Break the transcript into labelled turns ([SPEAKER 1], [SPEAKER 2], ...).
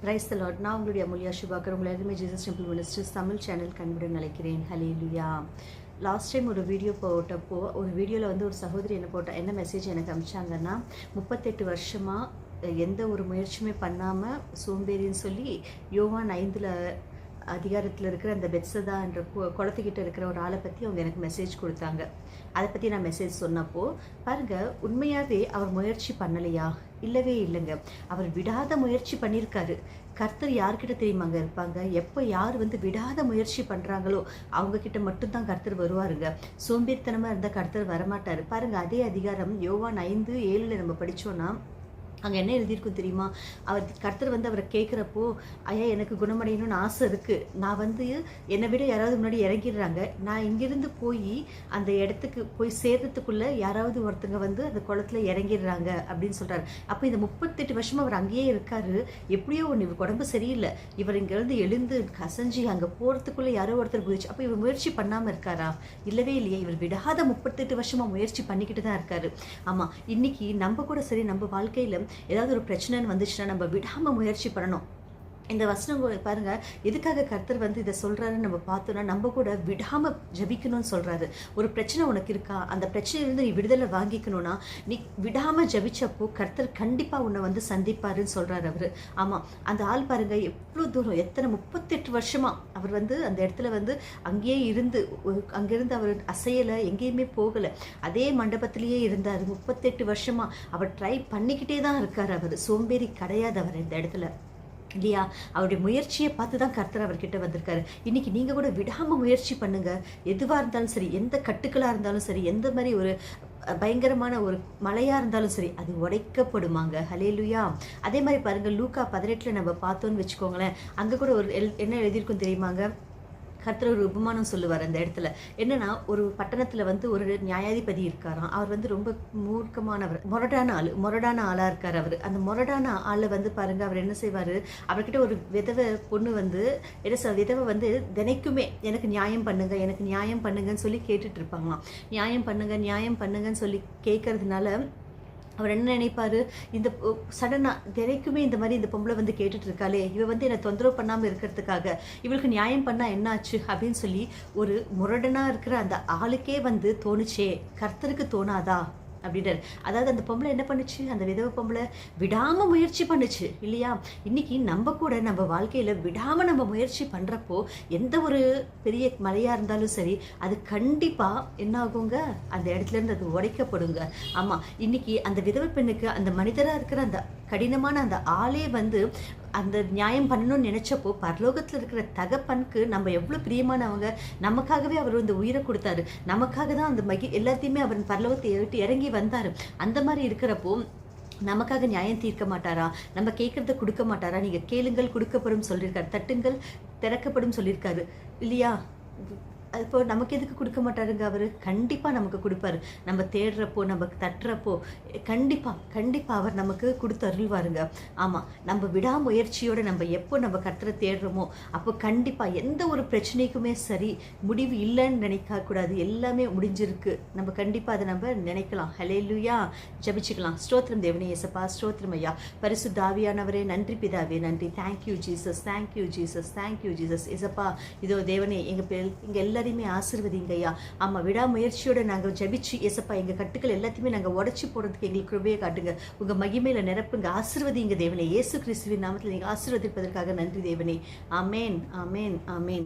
[SPEAKER 1] Praise the lot நான் உங்களுடைய அமுல்யா சுபாகர் உங்களை எல்லாருமே Jesus temple ministers Tamil channel கண்புடன் அழைக்கிறேன். ஹலேலுயா லாஸ்ட் டைம் ஒரு வீடியோ போட்டப்போ ஒரு வீடியோவில் வந்து ஒரு சகோதரி என்ன போட்ட என்ன மெசேஜ் எனக்கு அனுப்பிச்சாங்கன்னா முப்பத்தெட்டு வருஷமாக எந்த ஒரு முயற்சியுமே பண்ணாமல் சோம்பேறின்னு சொல்லி யோவான் ஐந்தில் அதிகாரத்தில் இருக்கிற அந்த பெட்சதா என்ற கு- குளத்துக்கிட்ட இருக்கிற ஒரு ஆளை பற்றி அவங்க எனக்கு மெசேஜ் கொடுத்தாங்க. அதை பற்றி நான் மெசேஜ் சொன்னப்போ பாருங்கள் உண்மையாகவே அவர் முயற்சி பண்ணலையா? இல்லவே இல்லைங்க. அவர் விடாத முயற்சி பண்ணியிருக்காரு கர்த்தர் யார்கிட்ட தெரியுமாங்க இருப்பாங்க? எப்போ யார் வந்து விடாத முயற்சி பண்ணுறாங்களோ அவங்க கிட்ட மட்டும்தான் கர்த்தர் வருவாருங்க. சோம்பேறித்தனமாக இருந்தால் கர்த்தர் வரமாட்டார். பாருங்க அதே அதிகாரம் யோவான் ஐந்து ஏழில் நம்ம படித்தோன்னா அங்கே என்ன எழுதியிருக்கும் தெரியுமா? அவர் கர்த்தர் வந்து அவரை கேட்குறப்போ ஐயா எனக்கு குணமடையணும்னு ஆசை இருக்குது நான் வந்து என்னை விட யாராவது முன்னாடி இறங்கிடுறாங்க. நான் இங்கிருந்து போய் அந்த இடத்துக்கு போய் சேர்றதுக்குள்ளே யாராவது ஒருத்தங்க வந்து அந்த குளத்துல இறங்கிடுறாங்க அப்படின்னு சொல்கிறாரு அப்போ இந்த முப்பத்தெட்டு வருஷமாக அவர் அங்கேயே இருக்காரு. எப்படியோ ஒன்று இவர் உடம்பு சரியில்லை. இவர் இங்கேருந்து எழுந்து கசஞ்சி அங்கே போகிறதுக்குள்ளே யாரோ ஒருத்தர் போயிடுச்சு அப்போ இவர் முயற்சி பண்ணாமல் இருக்காரா? இல்லவே இல்லையே. இவர் விடாத முப்பத்தெட்டு வருஷமாக முயற்சி பண்ணிக்கிட்டு தான் இருக்காரு. ஆமாம் இன்னைக்கு நம்ம கூட சரி நம்ம வாழ்க்கையில் ஏதாவது ஒரு பிரச்சனைன்னு வந்துச்சுன்னா நம்ம விடாமல் முயற்சி பண்ணணும். இந்த வசனம் பாருங்கள் எதுக்காக கர்த்தர் வந்து இதை சொல்கிறாருன்னு நம்ம பார்த்தோன்னா நம்ம கூட விடாமல் ஜபிக்கணும்னு சொல்கிறாரு ஒரு பிரச்சனை உனக்கு இருக்கா? அந்த பிரச்சனையிலேருந்து நீ விடுதலை வாங்கிக்கணும்னா நீ விடாமல் ஜபிச்சப்போ கர்த்தர் கண்டிப்பாக உன்னை வந்து சந்திப்பாருன்னு சொல்கிறார் அவர். ஆமாம் அந்த ஆள் பாருங்க எவ்வளோ தூரம் எத்தனை முப்பத்தெட்டு வருஷமாக அவர் வந்து அந்த இடத்துல வந்து அங்கேயே இருந்து அங்கேருந்து அவர் அசையலை எங்கேயுமே போகலை. அதே மண்டபத்திலேயே இருந்தார் முப்பத்தெட்டு வருஷமாக அவர் ட்ரை பண்ணிக்கிட்டே தான் இருக்கார் அவர். சோம்பேறி கிடையாது அவர் இந்த இடத்துல. இல்லையா? அவருடைய முயற்சியை பார்த்து தான் கர்த்தர் அவர்கிட்ட வந்திருக்காரு. இன்றைக்கி நீங்கள் கூட விடாமல் முயற்சி பண்ணுங்கள் எதுவாக இருந்தாலும் சரி எந்த கட்டுக்களாக இருந்தாலும் சரி எந்த மாதிரி ஒரு பயங்கரமான ஒரு மழையாக இருந்தாலும் சரி அது உடைக்கப்படுமாங்க. ஹலேலுயா அதே மாதிரி பாருங்கள் லூக்கா பதினெட்டில் நம்ம பார்த்தோன்னு வச்சுக்கோங்களேன். அங்கே கூட ஒரு எல்- என்ன எழுதியிருக்கும் தெரியுமாங்க? கர்த்தர் ஒரு உபமானம் சொல்லுவார் அந்த இடத்துல. என்னன்னா ஒரு பட்டணத்துல வந்து ஒரு நியாயாதிபதி இருக்காராம். அவர் வந்து ரொம்ப மூர்க்கமானவர். மொரடான ஆள் மொரடான ஆளா இருக்கார் அவர். அந்த மொரடான ஆளை வந்து பாருங்க அவர் என்ன செய்வார்? அவர்கிட்ட ஒரு விதவை பொண்ணு வந்து என்ன சொல் விதவை வந்து தினைக்குமே எனக்கு நியாயம் பண்ணுங்க எனக்கு நியாயம் பண்ணுங்கன்னு சொல்லி கேட்டுட்டு இருப்பாங்களாம். நியாயம் பண்ணுங்க நியாயம் பண்ணுங்கன்னு சொல்லி கேட்கறதுனால அவர் என்ன நினைப்பாரு? இந்த சடனாக தினைக்குமே இந்த மாதிரி இந்த பொம்பளை வந்து கேட்டுட்டு இருக்காளே இவ வந்து என்னை தொந்தரவு பண்ணாமல் இருக்கிறதுக்காக. இவளுக்கு நியாயம் பண்ணால் என்னாச்சு? அப்படின்னு சொல்லி ஒரு முரடனாக இருக்கிற அந்த ஆளுக்கே வந்து தோணுச்சே. கர்த்தருக்கு தோணாதா? அப்படின்றாரு. அதாவது அந்த பொம்பளை என்ன பண்ணுச்சு? அந்த விதவை பொம்பளை விடாமல் முயற்சி பண்ணுச்சு இல்லையா? இன்னைக்கு நம்ம கூட நம்ம வாழ்க்கையில் விடாமல் நம்ம முயற்சி பண்ணுறப்போ எந்த ஒரு பெரிய மலையாக இருந்தாலும் சரி அது கண்டிப்பாக என்ன ஆகுங்க? அந்த இடத்துல இருந்து அது உடைக்கப்படுங்க. ஆமாம் இன்னைக்கு அந்த விதவை பெண்ணுக்கு அந்த மனிதராக இருக்கிற அந்த கடினமான அந்த ஆளே வந்து அந்த நியாயம் பண்ணணும்னு நினைச்சப்போ பரலோகத்தில் இருக்கிற தகப்பனுக்கு நம்ம எவ்வளோ பிரியமானவங்க? நமக்காகவே அவர் வந்து உயிரை கொடுத்தாரு. நமக்காக தான் அந்த மகி எல்லாத்தையுமே அவர் பரலோகத்தை விட்டு இறங்கி வந்தார். அந்த மாதிரி இருக்கிறப்போ நமக்காக நியாயம் தீர்க்க மாட்டாரா? நம்ம கேட்குறத கொடுக்க மாட்டாரா? நீங்கள் கேளுங்கள் கொடுக்கப்படும் சொல்லியிருக்காரு. தட்டுங்கள் திறக்கப்படும் சொல்லியிருக்காரு. இல்லையா? இப்போ நமக்கு எதுக்கு கொடுக்க மாட்டாருங்க அவர்? கண்டிப்பாக நமக்கு கொடுப்பாரு. நம்ம தேடுறப்போ நம்ம தட்டுறப்போ கண்டிப்பாக கண்டிப்பாக அவர் நமக்கு கொடுத்து அருள்வாருங்க. ஆமாம் நம்ம விடாமுயற்சியோடு நம்ம எப்போ நம்ம கர்த்தரை தேடுறோமோ அப்போ கண்டிப்பாக எந்த ஒரு பிரச்சனைக்குமே சரி முடிவு இல்லைன்னு நினைக்கக்கூடாது எல்லாமே முடிஞ்சிருக்கு. நம்ம கண்டிப்பாக அதை நம்ம நினைக்கலாம். ஹலேலுயா ஜபிச்சுக்கலாம். ஸ்தோத்திரம் தேவனே இயேசப்பா ஸ்தோத்திரம் ஐயா. பரிசு தாவியானவரே நன்றி பிதாவே நன்றி. Thank you Jesus thank you Jesus thank you Jesus இசப்பா இதோ தேவனே எங்கள் பேர் எல்லா எல்லாரையுமே ஆசிர்வதிங்க ஐயா. ஆமாம் விடாமுயற்சியோட நாங்கள் ஜபிச்சு ஏசப்பா எங்கள் கட்டுக்கள் எல்லாத்தையுமே நாங்கள் உடச்சி போடுறதுக்கு எங்களுக்கு கிருபையை காட்டுங்க. உங்கள் மகிமையில் நிரப்புங்க. ஆசீர்வதிங்க தேவனே. இயேசு கிறிஸ்துவின் நாமத்தில் நீங்கள் ஆசிர்வதிப்பதற்காக நன்றி தேவனே. ஆமேன் ஆமேன் ஆமேன்.